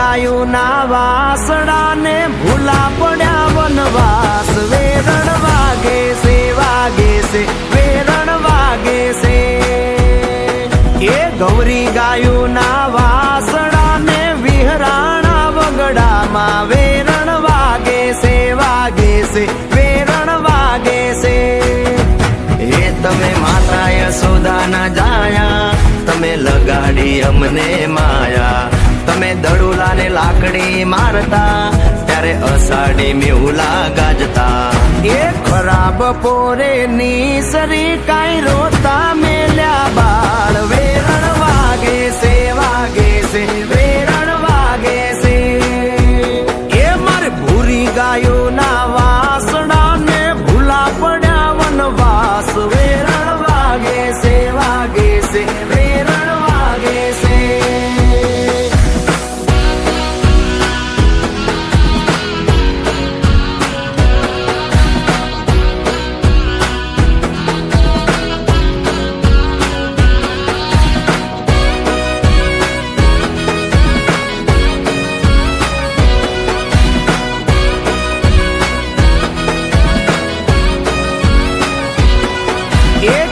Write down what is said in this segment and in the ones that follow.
ગાયું ના વાસડા ને ભૂલા પડ્યા વનવાસ. વેરણ વાગે છે વાગે છે, વેરણ વાગે છે. એ ગૌરી ગાયું ના વાસડા ને વિહરાણા વગડામાં વેરણ વાગે છે વાગે છે, વેરણ વાગે છે. એ તમે માતા યશોદાના જાયા, તમે લગાડી અમને માયા. તમે દડુલા ને લાકડી મારતા, ત્યારે અષાઢી મેહુલા ગાજતા. એ ખરાબ પોરે ની સરી કાઈ રોતા મેલ્યા બાળ. વેરણ વાગે છે વાગે છે, વેરણ વાગે છે. એ મારે ભૂરી ગાયો ના વાસણા ને ભૂલા પડ્યા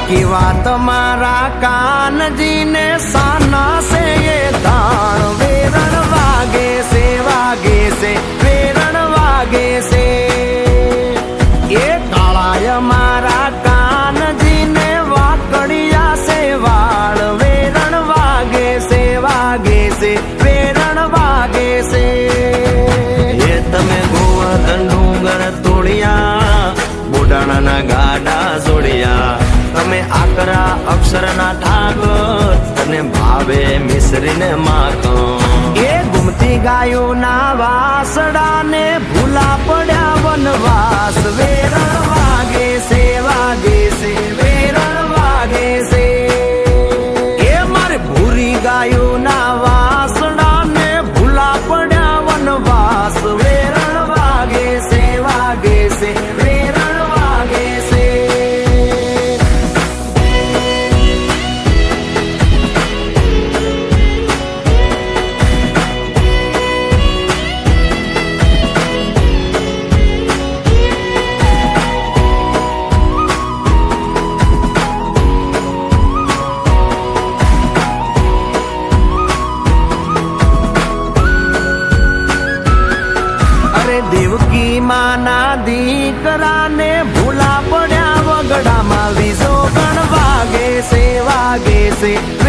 એકી વાત મારા કાનજીને સાના તાણ વેરણ આકરા અક્ષરના ઠાકર તને ભાવે મિશ્રીને માખો એ ગુમતી ગાયો ના વાસડા ને ભૂલા પડ્યા વનવાસ વેરણ દીકરાને ભૂલા પડ્યા વગડામાં વિઝો ગણ વાગે છે વાગે છે.